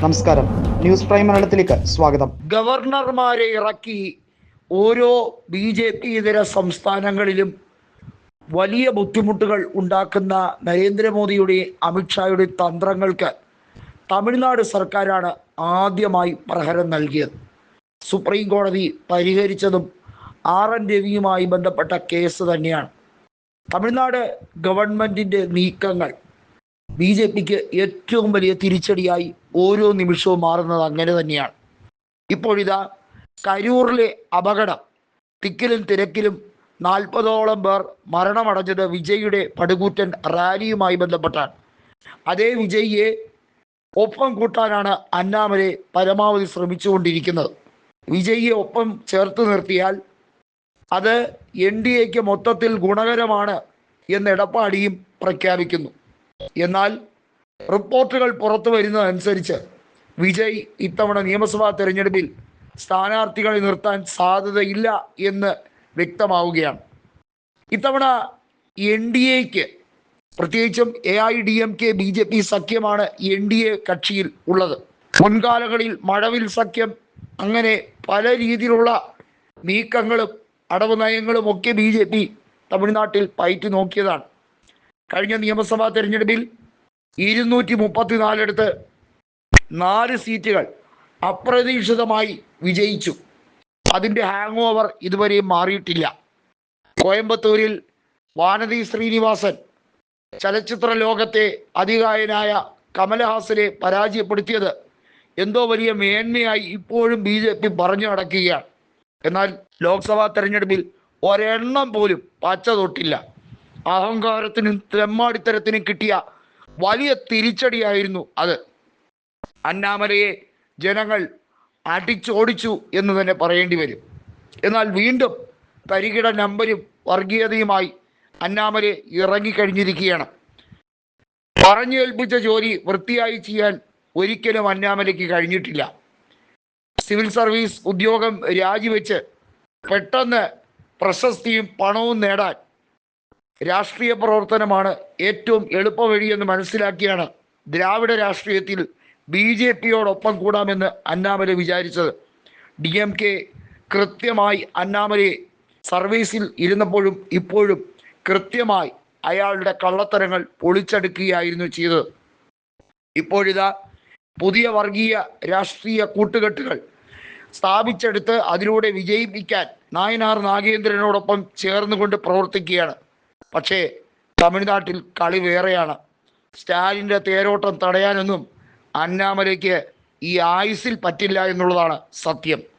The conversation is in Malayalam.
നമസ്കാരം. ന്യൂസ് പ്രൈം മലയാളത്തിലേക്ക് സ്വാഗതം. ഗവർണർമാരെ ഇറക്കി ഓരോ ബി ജെ പി ഇതര സംസ്ഥാനങ്ങളിലും വലിയ ബുദ്ധിമുട്ടുകൾ ഉണ്ടാക്കുന്ന നരേന്ദ്രമോദിയുടെ അമിത്ഷായുടെ തന്ത്രങ്ങൾക്ക് തമിഴ്നാട് സർക്കാരാണ് ആദ്യമായി പ്രഹരം നൽകിയത്. സുപ്രീം കോടതി പരിഹരിച്ചതും ആർ എൻ രവിയുമായി ബന്ധപ്പെട്ട കേസ് തന്നെയാണ്. തമിഴ്നാട് ഗവൺമെന്റിന്റെ നീക്കങ്ങൾ ബി ജെ പിക്ക് ഏറ്റവും വലിയ തിരിച്ചടിയായി ഓരോ നിമിഷവും മാറുന്നത് അങ്ങനെ തന്നെയാണ്. ഇപ്പോഴിതാ കരൂറിലെ അപകടം. തിക്കിലും തിരക്കിലും നാൽപ്പതോളം പേർ മരണമടഞ്ഞത് വിജയുടെ പടുകൂറ്റൻ റാലിയുമായി ബന്ധപ്പെട്ടാണ്. അതേ വിജയിയെ ഒപ്പം കൂട്ടാനാണ് അന്നാമലെ പരമാവധി ശ്രമിച്ചുകൊണ്ടിരിക്കുന്നത്. വിജയിയെ ഒപ്പം ചേർത്ത് നിർത്തിയാൽ അത് എൻ ഡി എക്ക് മൊത്തത്തിൽ ഗുണകരമാണ് എന്ന് എടപ്പാടിയും പ്രഖ്യാപിക്കുന്നു. എന്നാൽ റിപ്പോർട്ടുകൾ പുറത്തു വരുന്നതനുസരിച്ച് വിജയ് ഇത്തവണ നിയമസഭാ തെരഞ്ഞെടുപ്പിൽ സ്ഥാനാർത്ഥികളെ നിർത്താൻ സാധ്യതയില്ല എന്ന് വ്യക്തമാവുകയാണ്. ഇത്തവണ എൻ ഡി എക്ക് പ്രത്യേകിച്ചും A I D M K B J P സഖ്യമാണ് N D A കക്ഷിയിൽ ഉള്ളത്. മുൻകാലങ്ങളിൽ മഴവിൽ സഖ്യം അങ്ങനെ പല രീതിയിലുള്ള നീക്കങ്ങളും അടവ് നയങ്ങളും ഒക്കെ ബി ജെ പി തമിഴ്നാട്ടിൽ പയറ്റി നോക്കിയതാണ്. കഴിഞ്ഞ നിയമസഭാ തെരഞ്ഞെടുപ്പിൽ ഇരുന്നൂറ്റി മുപ്പത്തിനാലിടത്ത് നാല് സീറ്റുകൾ അപ്രതീക്ഷിതമായി വിജയിച്ചു. അതിന്റെ ഹാങ് ഓവർ ഇതുവരെയും മാറിയിട്ടില്ല. കോയമ്പത്തൂരിൽ വാനതി ശ്രീനിവാസൻ ചലച്ചിത്ര ലോകത്തെ അധികായനായ കമലഹാസനെ പരാജയപ്പെടുത്തിയത് എന്തോ വലിയ മേന്മയായി ഇപ്പോഴും ബി ജെ പി പറഞ്ഞു നടക്കുകയാണ്. എന്നാൽ ലോക്സഭാ തെരഞ്ഞെടുപ്പിൽ ഒരെണ്ണം പോലും പച്ച തൊട്ടില്ല. അഹങ്കാരത്തിനും തെമ്മാടിത്തരത്തിനും കിട്ടിയ വലിയ തിരിച്ചടിയായിരുന്നു അത്. അന്നാമലയെ ജനങ്ങൾ അടിച്ചോടിച്ചു എന്ന് തന്നെ പറയേണ്ടി വരും. എന്നാൽ വീണ്ടും തരികിട നമ്പരും വർഗീയതയുമായി അന്നാമലെ ഇറങ്ങിക്കഴിഞ്ഞിരിക്കുകയാണ്. പറഞ്ഞേൽപ്പിച്ച ജോലി വൃത്തിയായി ചെയ്യാൻ ഒരിക്കലും അന്നാമലയ്ക്ക് കഴിഞ്ഞിട്ടില്ല. സിവിൽ സർവീസ് ഉദ്യോഗം രാജിവെച്ച് പെട്ടെന്ന് പ്രശസ്തിയും പണവും നേടാൻ രാഷ്ട്രീയ പ്രവർത്തനമാണ് ഏറ്റവും എളുപ്പവഴിയെന്ന് മനസ്സിലാക്കിയാണ് ദ്രാവിഡ രാഷ്ട്രീയത്തിൽ ബി ജെ പിയോടൊപ്പം കൂടാമെന്ന് അന്നാമലെ വിചാരിച്ചത്. ഡി എം കെ കൃത്യമായി അന്നാമലയെ സർവീസിൽ ഇരുന്നപ്പോഴും ഇപ്പോഴും കൃത്യമായി അയാളുടെ കള്ളത്തരങ്ങൾ പൊളിച്ചെടുക്കുകയായിരുന്നു ചെയ്തത്. ഇപ്പോഴിതാ പുതിയ വർഗീയ രാഷ്ട്രീയ കൂട്ടുകെട്ടുകൾ സ്ഥാപിച്ചെടുത്ത് അതിലൂടെ വിജയിപ്പിക്കാൻ നായനാർ നാഗേന്ദ്രനോടൊപ്പം ചേർന്നുകൊണ്ട് പ്രവർത്തിക്കുകയാണ്. പക്ഷേ തമിഴ്നാട്ടിൽ കളി വേറെയാണ്. സ്റ്റാലിന്റെ തേരോട്ടം തടയാനൊന്നും അന്നാമലയ്ക്ക് ഈ ആയുസിൽ പറ്റില്ല എന്നുള്ളതാണ് സത്യം.